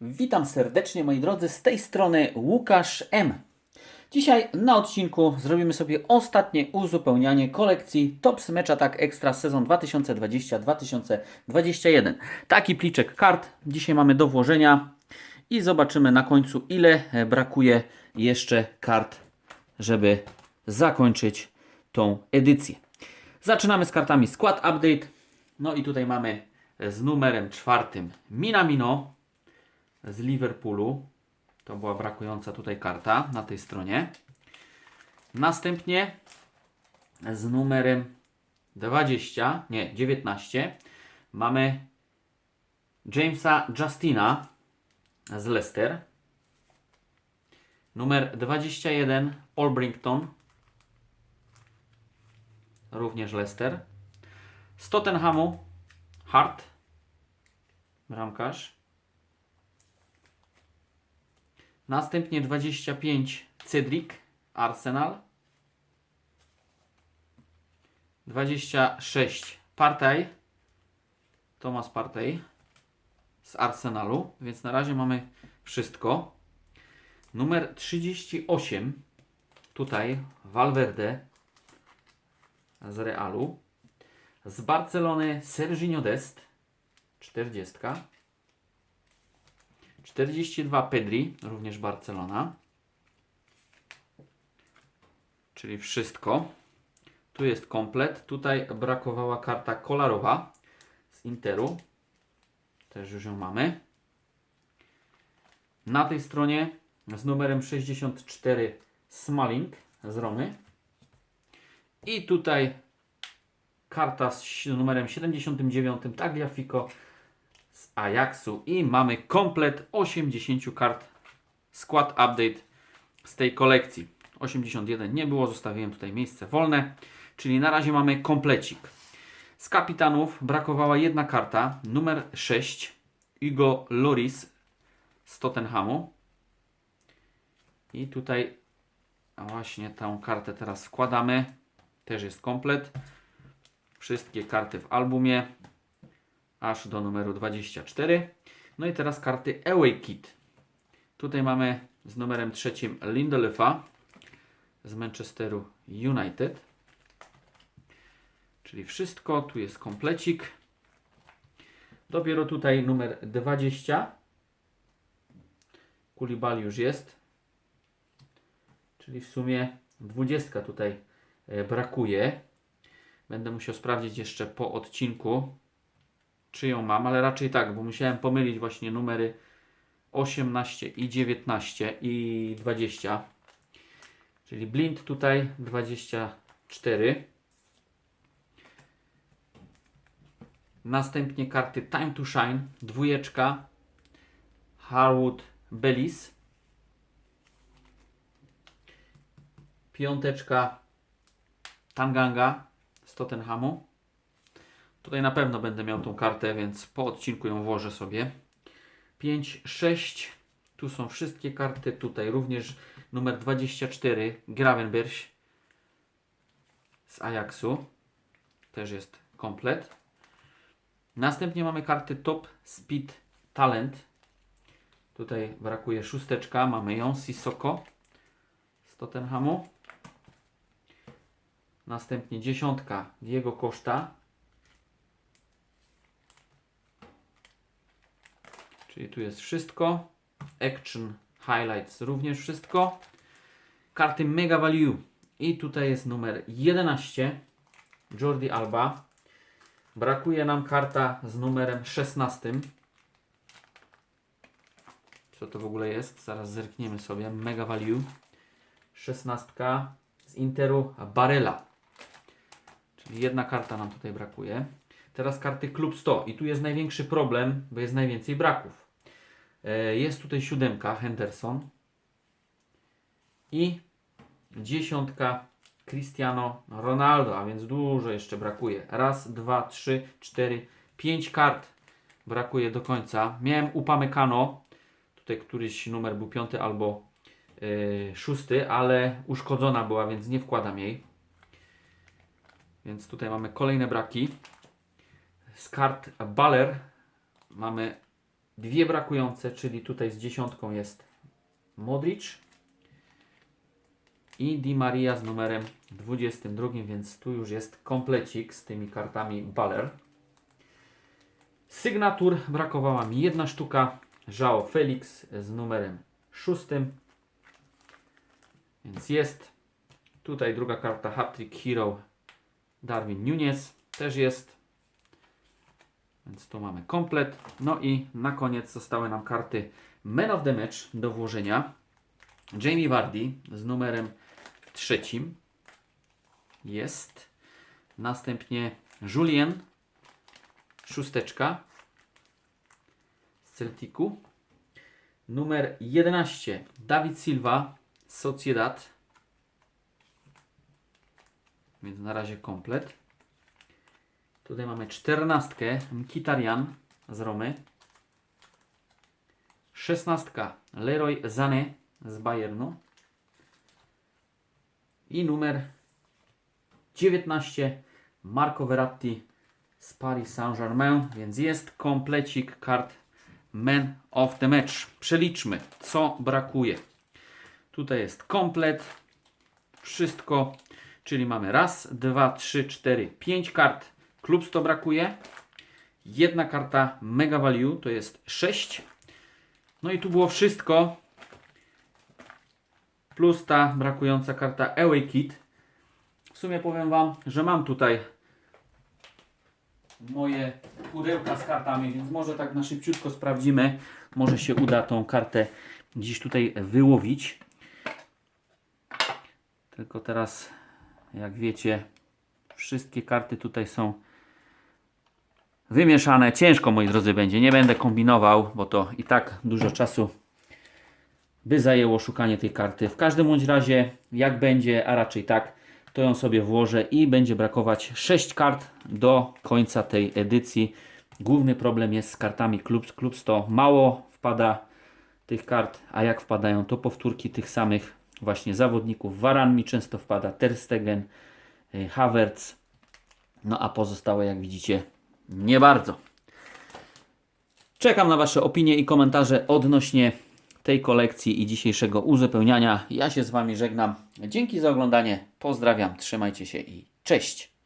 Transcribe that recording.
Witam serdecznie moi drodzy, z tej strony Łukasz M. Dzisiaj na odcinku zrobimy sobie ostatnie uzupełnianie kolekcji Tops Match Attack Extra sezon 2020-2021. Taki pliczek kart dzisiaj mamy do włożenia i zobaczymy na końcu ile brakuje jeszcze kart, żeby zakończyć tą edycję. Zaczynamy z kartami Squad Update. No i tutaj mamy z numerem czwartym Minamino z Liverpoolu. To była brakująca tutaj karta na tej stronie. Następnie z numerem 20, nie, 19 mamy Jamesa Justina z Leicester. Numer 21 Albrington, również Leicester. Z Tottenhamu Hart, bramkarz. Następnie 25 Cedric, Arsenal. 26 Partey, Thomas Partey z Arsenalu, więc na razie mamy wszystko. Numer 38 tutaj Valverde z Realu. Z Barcelony Serginho Dest 40. 42 Pedri, również Barcelona. Czyli wszystko. Tu jest komplet. Tutaj brakowała karta kolarowa z Interu. Też już ją mamy. Na tej stronie z numerem 64 Smalling z Romy. I tutaj karta z numerem 79 Tagliafico z Ajaxu i mamy komplet 80 kart skład update z tej kolekcji. 81 nie było, zostawiłem tutaj miejsce wolne, czyli na razie mamy komplecik. Z kapitanów brakowała jedna karta, numer 6 Hugo Loris z Tottenhamu. I tutaj właśnie tę kartę teraz składamy. Też jest komplet. Wszystkie karty w albumie aż do numeru 24. No i teraz karty Away Kit. Tutaj mamy z numerem trzecim Lindelöfa z Manchesteru United. Czyli wszystko, tu jest komplecik. Dopiero tutaj numer 20. Kulibali już jest. Czyli w sumie 20 tutaj e, brakuje. Będę musiał sprawdzić jeszcze po odcinku, czy ją mam, ale raczej tak, bo musiałem pomylić właśnie numery 18 i 19 i 20. Czyli blind tutaj 24. Następnie karty Time to Shine, dwójeczka, Harwood Bellis, piąteczka Tanganga z Tottenhamu. Tutaj na pewno będę miał tą kartę, więc po odcinku ją włożę sobie. 5, 6. Tu są wszystkie karty. Tutaj również numer 24 Gravenberg z Ajaxu. Też jest komplet. Następnie mamy karty Top Speed Talent. Tutaj brakuje szósteczka. Mamy ją. Sissoko z Tottenhamu. Następnie dziesiątka Diego Costa. Czyli tu jest wszystko. Action Highlights również wszystko. Karty Mega Value. I tutaj jest numer 11. Jordi Alba. Brakuje nam karta z numerem 16. Co to w ogóle jest? Zaraz zerkniemy sobie. Mega Value. 16 z Interu Barella. Czyli jedna karta nam tutaj brakuje. Teraz karty Klub 100. I tu jest największy problem, bo jest najwięcej braków. E, Jest tutaj siódemka Henderson. I dziesiątka Cristiano Ronaldo, a więc dużo jeszcze brakuje. Raz, dwa, trzy, cztery, pięć kart brakuje do końca. Miałem Upamecano, tutaj któryś numer był piąty albo yy, szósty, ale uszkodzona była, więc nie wkładam jej. Więc tutaj mamy kolejne braki. Z kart Baller mamy dwie brakujące, czyli tutaj z dziesiątką jest Modric i Di Maria z numerem 22, więc tu już jest komplecik z tymi kartami Baller. Sygnatur brakowała mi jedna sztuka. Joao Felix z numerem 6. Więc jest. Tutaj druga karta Hat-Trick Hero Darwin Nunes też jest. Więc tu mamy komplet. No i na koniec zostały nam karty Man of the Match do włożenia. Jamie Vardy z numerem trzecim. Jest. Następnie Julien. Szósteczka. Z Celticu. Numer 11. David Silva. Sociedad. Więc na razie komplet. Tutaj mamy czternastkę Mkhitaryan z Romy. Szesnastka Leroy Sané z Bayernu. I numer 19 Marco Verratti z Paris Saint-Germain, więc jest komplecik kart Man of the Match. Przeliczmy, co brakuje. Tutaj jest komplet, wszystko, czyli mamy raz, dwa, trzy, cztery, pięć kart. Klub to brakuje. Jedna karta Mega Value to jest 6. No i tu było wszystko. Plus ta brakująca karta Away Kit. W sumie powiem Wam, że mam tutaj moje pudełka z kartami, więc może tak na szybciutko sprawdzimy. Może się uda tą kartę gdzieś tutaj wyłowić. Tylko teraz, jak wiecie, wszystkie karty tutaj są wymieszane. Ciężko, moi drodzy, będzie. Nie będę kombinował, bo to i tak dużo czasu by zajęło szukanie tej karty. W każdym bądź razie, jak będzie, a raczej tak, to ją sobie włożę i będzie brakować 6 kart do końca tej edycji. Główny problem jest z kartami Clubs. Clubs to mało wpada tych kart, a jak wpadają, to powtórki tych samych właśnie zawodników. Varan mi często wpada, Ter Stegen, y, Havertz, no a pozostałe, jak widzicie, nie bardzo. Czekam na Wasze opinie i komentarze odnośnie tej kolekcji i dzisiejszego uzupełniania. Ja się z Wami żegnam. Dzięki za oglądanie. Pozdrawiam, trzymajcie się i cześć.